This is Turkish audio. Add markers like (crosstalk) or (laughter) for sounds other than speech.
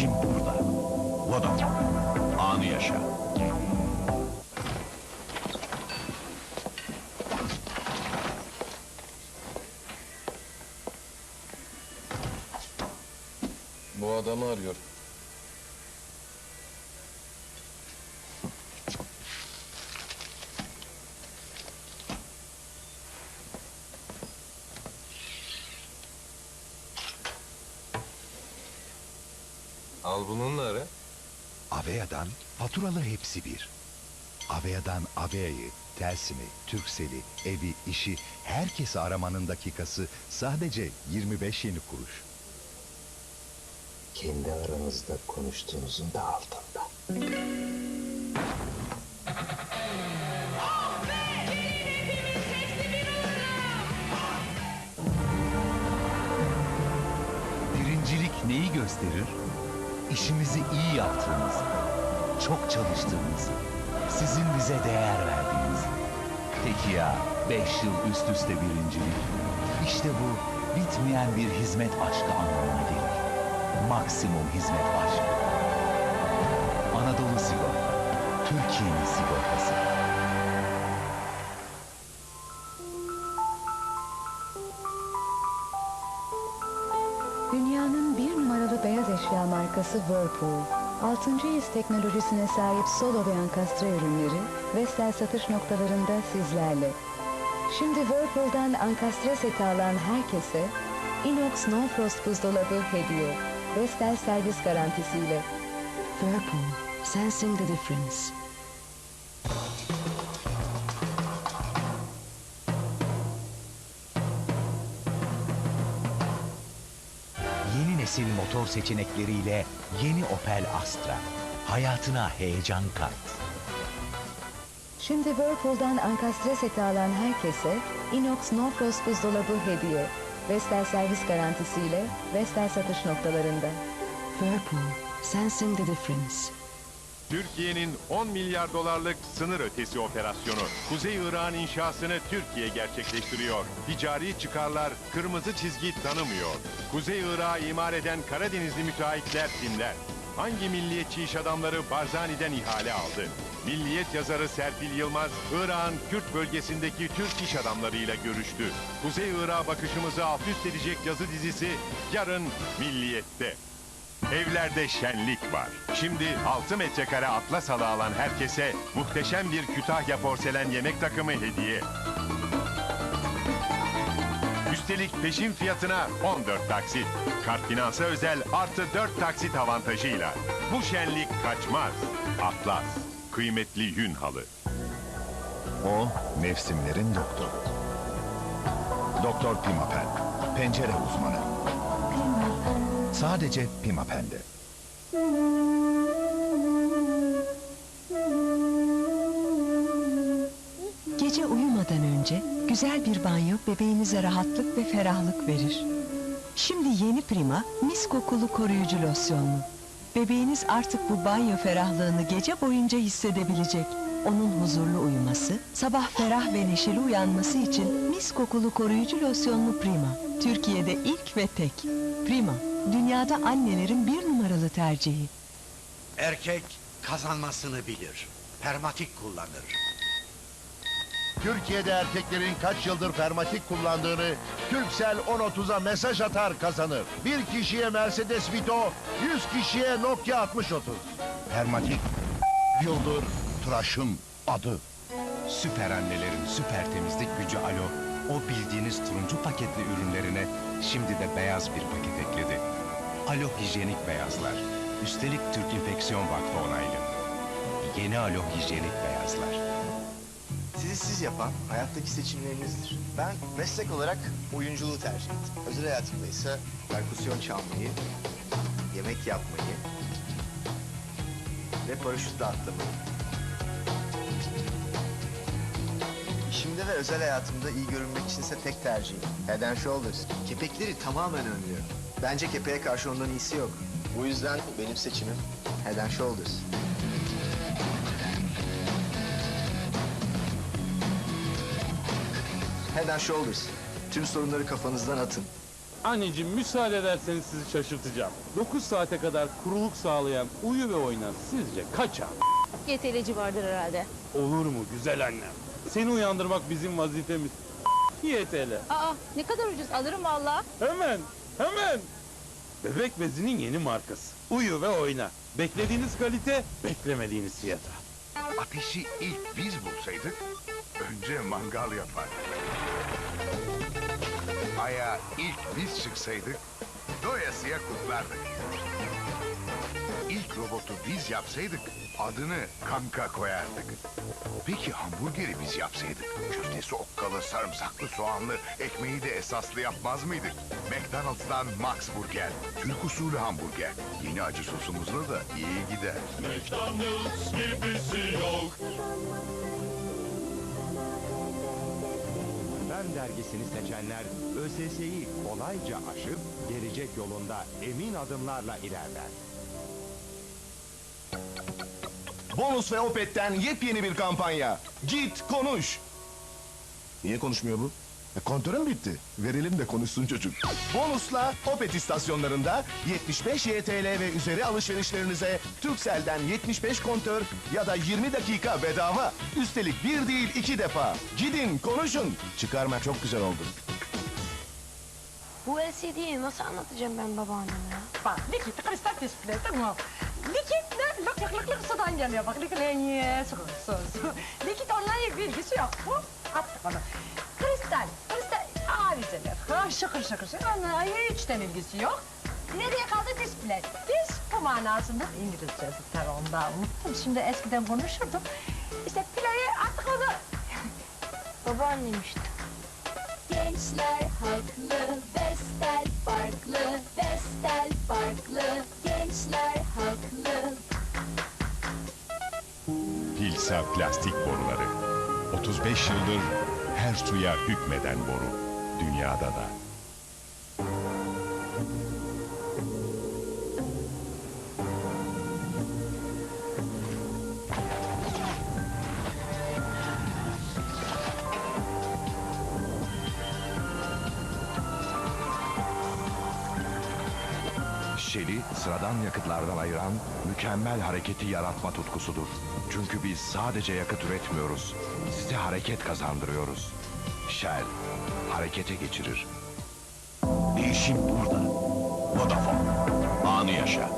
değişim burada. Vodafone. Anı yaşa. Bu adamı arıyor. Al bununla ara. Avea'dan faturalı hepsi bir. Avea'dan Avea'yı, Telsim'i, Türksel'i, evi, işi, herkesi aramanın dakikası sadece 25 yeni kuruş. kendi aranızda konuştuğunuzun da altında. Birincilik neyi gösterir? İşimizi iyi yaptığımızı, çok çalıştığımızı, sizin bize değer verdiğinizi. Peki ya beş yıl üst üste birincilik? İşte bu bitmeyen bir hizmet aşkı anlamına gelir. Maksimum hizmet aşkı. Anadolu Sigorta, Türkiye'nin sigortası. Dünyanın bir numaralı beyaz eşya markası Whirlpool, 6. his teknolojisine sahip solo ve ankastre ürünleri Vestel satış noktalarında sizlerle. Şimdi Whirlpool'dan ankastre seti alan herkese Inox No Frost buzdolabı hediye. Vestel servis garantisiyle. Whirlpool, sensing the difference. Nesil motor seçenekleriyle yeni Opel Astra. Hayatına heyecan kat. Şimdi Whirlpool'dan ankastre seti alan herkese Inox No Frost buzdolabı hediye. Vestel servis garantisiyle Vestel satış noktalarında. Whirlpool, sensing the difference. Türkiye'nin 10 milyar dolarlık sınır ötesi operasyonu. Kuzey Irak'ın inşasını Türkiye gerçekleştiriyor. Ticari çıkarlar kırmızı çizgi tanımıyor. Kuzey Irak'ı imar eden Karadenizli müteahhitler kimler? Hangi milliyetçi iş adamları Barzani'den ihale aldı? Milliyet yazarı Serpil Yılmaz, Irak'ın Kürt bölgesindeki Türk iş adamlarıyla görüştü. Kuzey Irak'a bakışımızı alt üst edecek yazı dizisi yarın Milliyet'te. Evlerde şenlik var. Şimdi 6 metrekare atlas halı alan herkese muhteşem bir Kütahya porselen yemek takımı hediye. Üstelik peşin fiyatına 14 taksit. Kart finansa özel artı 4 taksit avantajıyla. Bu şenlik kaçmaz. Atlas. Kıymetli yün halı. O mevsimlerin doktoru. Doktor Pimapen, pencere uzmanı. Sadece Pimapen'de. Gece uyumadan önce güzel bir banyo bebeğinize rahatlık ve ferahlık verir. Şimdi yeni Prima mis kokulu koruyucu losyonlu. Bebeğiniz artık bu banyo ferahlığını gece boyunca hissedebilecek. Onun huzurlu uyuması, sabah ferah ve neşeli uyanması için mis kokulu koruyucu losyonlu Prima. Türkiye'de ilk ve tek. Prima, dünyada annelerin bir numaralı tercihi. Erkek kazanmasını bilir. Permatik kullanır. Türkiye'de erkeklerin kaç yıldır permatik kullandığını Türksel 1030'a mesaj atar kazanır. Bir kişiye Mercedes Vito, 100 kişiye Nokia 6030. Permatik, yıldır tıraşın adı. Süper annelerin süper temizlik gücü Alo, o bildiğiniz turuncu paketli ürünlerine şimdi de beyaz bir paket ekledi. Alo hijyenik beyazlar. Üstelik Türk İnfeksiyon Vakfı onaylı. Yeni Alo hijyenik beyazlar. Sizi siz yapan hayattaki seçimlerinizdir. Ben meslek olarak oyunculuğu tercih ettim. Özel hayatımda ise perküsyon çalmayı, yemek yapmayı ve paraşütle atlamayı. İşimde ve özel hayatımda iyi görünmek içinse tek tercihim. Head and Shoulders. Kepekleri tamamen önlüyor. Bence kepeğe karşı ondan iyisi yok. Bu yüzden benim seçimim Head and Shoulders. Head and Shoulders. Tüm sorunları kafanızdan atın. Anneciğim müsaade ederseniz sizi şaşırtacağım. 9 saate kadar kuruluk sağlayan uyu ve oyna sizce kaça? YTL'ci vardır herhalde. Olur mu güzel annem? Seni uyandırmak bizim vazifemiz. YTL. Aa ne kadar ucuz alırım valla. Hemen, hemen. Bebek bezinin yeni markası. Uyu ve oyna. Beklediğiniz kalite, beklemediğiniz fiyata. Ateşi ilk biz bulsaydık, önce mangal yapardık. Aya ilk biz çıksaydık, doyasıya kutlardık. İlk robotu biz yapsaydık, adını kanka koyardık. Peki hamburgeri biz yapsaydık, köftesi okkalı, sarımsaklı, soğanlı, ekmeği de esaslı yapmaz mıydık? McDonald's'tan Max Burger, Türk usulü hamburger. Yeni acı sosumuzla da iyi gider. McDonald's gibisi yok. Fen dergisini seçenler ÖSS'yi kolayca aşıp gelecek yolunda emin adımlarla ilerler. Bonus ve Opet'ten yepyeni bir kampanya. Git konuş. Niye konuşmuyor bu? E, kontörüm bitti. Verelim de konuşsun çocuk. Bonusla Opet istasyonlarında 75 YTL ve üzeri alışverişlerinize Turkcell'den 75 kontör ya da 20 dakika bedava. Üstelik bir değil iki defa. Gidin konuşun. Çıkarma çok güzel oldu. Bu LCD'yi nasıl anlatacağım ben babaanneme ya? Bak Nikit kristal display tamam. Nikit ne? Lık lık lık lık sudan geliyor bak. Nikit lenye su su su. Nikit onunla bilgisi yok. Bu attık onu. Kristal, kristal avizeler. Ha şıkır şıkır şıkır. Onunla hiçten ilgisi yok. Nereye kaldı display? Dis bu manasında İngilizcesi tabii ondan unuttum. Şimdi eskiden konuşurdum. İşte play'i attık onu. (laughs) Babaannem işte. Gençler haklı, Vestel farklı, Vestel farklı, gençler Hilsa plastik boruları. 35 yıldır her suya hükmeden boru. Dünyada da. Shell'i sıradan yakıtlardan ayıran mükemmel hareketi yaratma tutkusudur. Çünkü biz sadece yakıt üretmiyoruz, size hareket kazandırıyoruz. Shell, harekete geçirir. Değişim burada. Vodafone. Anı yaşa.